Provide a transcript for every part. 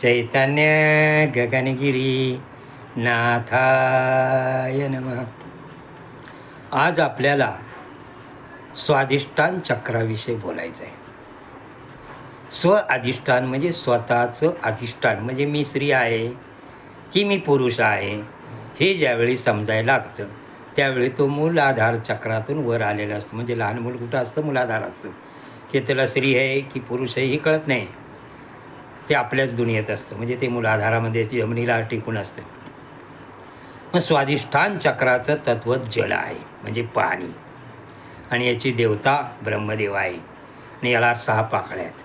चैतन्य गगनगिरी नाथाय नमः। आज आपल्याला स्वाधिष्ठान चक्राविषयी बोलायचं आहे. स्व अधिष्ठान म्हणजे स्वतःचं अधिष्ठान. म्हणजे मी स्त्री आहे की मी पुरुष आहे हे ज्यावेळी समजायला लागतं त्यावेळी तो मूलाधार चक्रातून वर आलेला असतो. म्हणजे लहान मूल कुठं असतं? मूलाधार असतं की त्याला स्त्री आहे की पुरुष आहे हे कळत नाही. ते आपल्याच दुनियेत असतं. म्हणजे ते मूलाधारामध्ये जमिनीला टिकून असतं. मग स्वाधिष्ठान चक्राचं तत्व जल आहे. म्हणजे पाणी. आणि याची देवता ब्रह्मदेव आहे. आणि याला सहा पाकळ्या आहेत.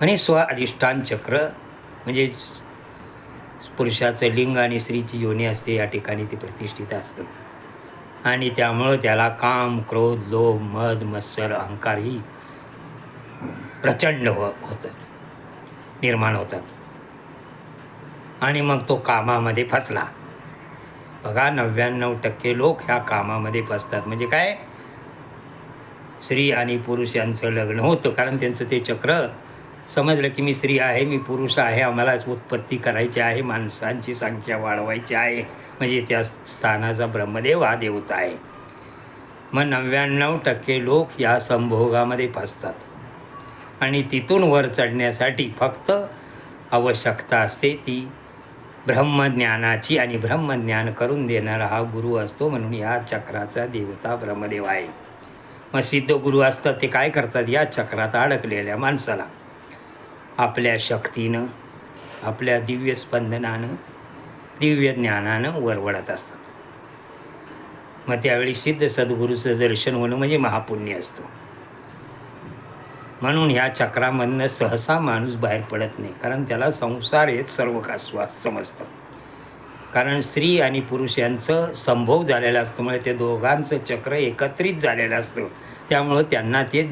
आणि स्व अधिष्ठान चक्र म्हणजे पुरुषाचं लिंग आणि स्त्रीची योनी असते या ठिकाणी ते प्रतिष्ठित असतं. आणि त्यामुळं त्याला काम क्रोध लोभ मध मत्सर अहंकार ही प्रचंड हो होतात. निर्माण होतात. आणि मग तो कामामध्ये फसला. बघा नव्याण्णव टक्के लोक ह्या कामामध्ये फसतात. म्हणजे काय? स्त्री आणि पुरुष यांचं लग्न होतं कारण त्यांचं ते चक्र समजलं की मी स्त्री आहे मी पुरुष आहे आम्हाला उत्पत्ती करायची आहे माणसांची संख्या वाढवायची आहे. म्हणजे त्या स्थानाचा ब्रह्मदेव हा देवता आहे. मग नव्याण्णव टक्के लोक या संभोगामध्ये फसतात. आणि तिथून वर चढण्यासाठी फक्त आवश्यकता असते ती ब्रह्मज्ञानाची आणि ब्रह्मज्ञान करून देणारा हा गुरु असतो म्हणून या चक्राचा देवता ब्रह्मदेव आहे. मग सिद्ध गुरु असतात ते काय करतात? या चक्रात अडकलेल्या माणसाला. आपल्या शक्तीनं आपल्या दिव्य स्पंदनानं दिव्य ज्ञानानं वरवडत असतात. मग त्यावेळी सिद्ध सद्गुरूचं दर्शन होणं म्हणजे महापुण्य असतो. म्हणून ह्या चक्रामधनं सहसा माणूस बाहेर पडत नाही कारण त्याला संसार हेच सर्व कास्वास समजतं. कारण स्त्री आणि पुरुष यांचं संभोग झालेलं असल्यामुळे ते दोघांचं चक्र एकत्रित झालेलं असतं. त्यामुळं त्यांना ते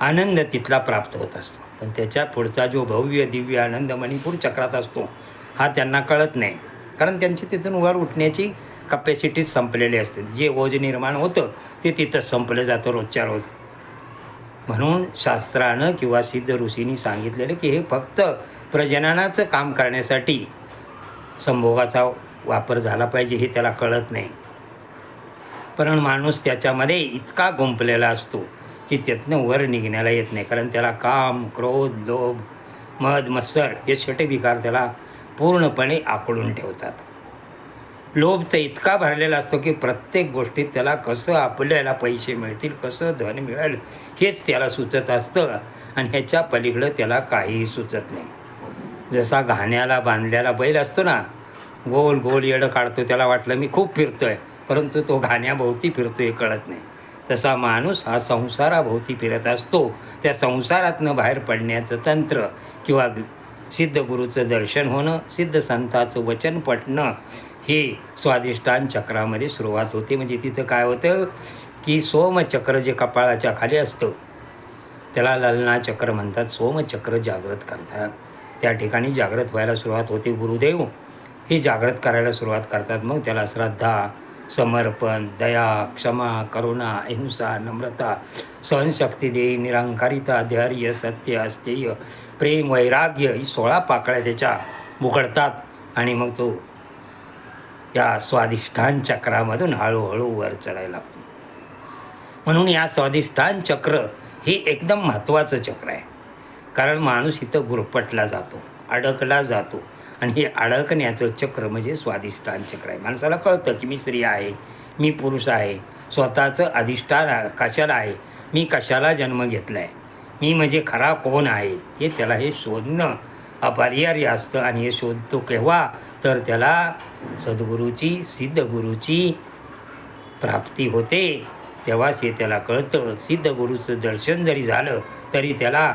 आनंद तिथला प्राप्त होत असतो. पण त्याच्या पुढचा जो भव्य दिव्य आनंद मणिपूर चक्रात असतो हा त्यांना कळत नाही. कारण त्यांची तिथून वर उठण्याची कपॅसिटीच संपलेली असते. जे ओझ निर्माण होतं ते तिथंच संपलं जातं रोजच्या रोज. म्हणून शास्त्रानं किंवा सिद्ध ऋषींनी सांगितलेलं की हे फक्त प्रजननाचं काम करण्यासाठी संभोगाचा वापर झाला पाहिजे हे त्याला कळत नाही. पण माणूस त्याच्यामध्ये इतका गुंपलेला असतो की त्यातनं वर निघण्याला येत नाही. कारण त्याला काम क्रोध लोभ मध मत्सर हे छोटे विकार त्याला पूर्णपणे आकडून ठेवतात. लोभ तर इतका भरलेला असतो की प्रत्येक गोष्टीत त्याला कसं आपल्याला पैसे मिळतील कसं धन मिळेल हेच त्याला सुचत असतं. आणि ह्याच्या पलीकडं त्याला काहीही सुचत नाही. जसा घाण्याला बांधलेला बैल असतो ना गोल गोल येडं काढतो त्याला वाटलं मी खूप फिरतो आहे परंतु तो घाण्याभोवती फिरतो हे कळत नाही. तसा माणूस हा संसाराभोवती फिरत असतो. त्या संसारातनं बाहेर पडण्याचं तंत्र किंवा सिद्ध गुरूचं दर्शन होणं सिद्ध संताचं वचन पटणं हे स्वादिष्टान चक्रामध्ये सुरुवात होते. म्हणजे तिथं काय होतं की सोमचक्र जे कपाळाच्या खाली असतं त्याला ललना चक्र म्हणतात. सोमचक्र जागृत करतात. त्या ठिकाणी जागृत व्हायला सुरुवात होते गुरुदेव. हे जागृत करायला सुरुवात करतात. मग त्याला श्रद्धा समर्पण दया क्षमा करुणा अहिंसा नम्रता सहनशक्ती देई निरंकारिता धैर्य सत्य अस्तेय प्रेम वैराग्य ही सोळा पाकळ्या त्याच्या मुकडतात आणि मग तो या स्वाधिष्ठान चक्रामधून हळूहळू वर चढायला लागतो. म्हणून या स्वाधिष्ठान चक्र हे एकदम महत्त्वाचं चक्र आहे. कारण माणूस इथं गुरपटला जातो अडकला जातो. आणि हे अडकण्याचं चक्र म्हणजे स्वाधिष्ठान चक्र आहे. माणसाला कळतं की मी स्त्री आहे मी पुरुष आहे स्वतःचं अधिष्ठान कशाला आहे? मी कशाला जन्म घेतला आहे मी म्हणजे खरा कोण आहे? हे त्याला हे शोधणं अपरिहार्य असतं आणि हे शोधतो केव्हा? तर त्याला सद्गुरूची सिद्ध गुरूची प्राप्ती होते. तेव्हाच हे त्याला कळतं. सिद्ध गुरूचं दर्शन जरी झालं तरी त्याला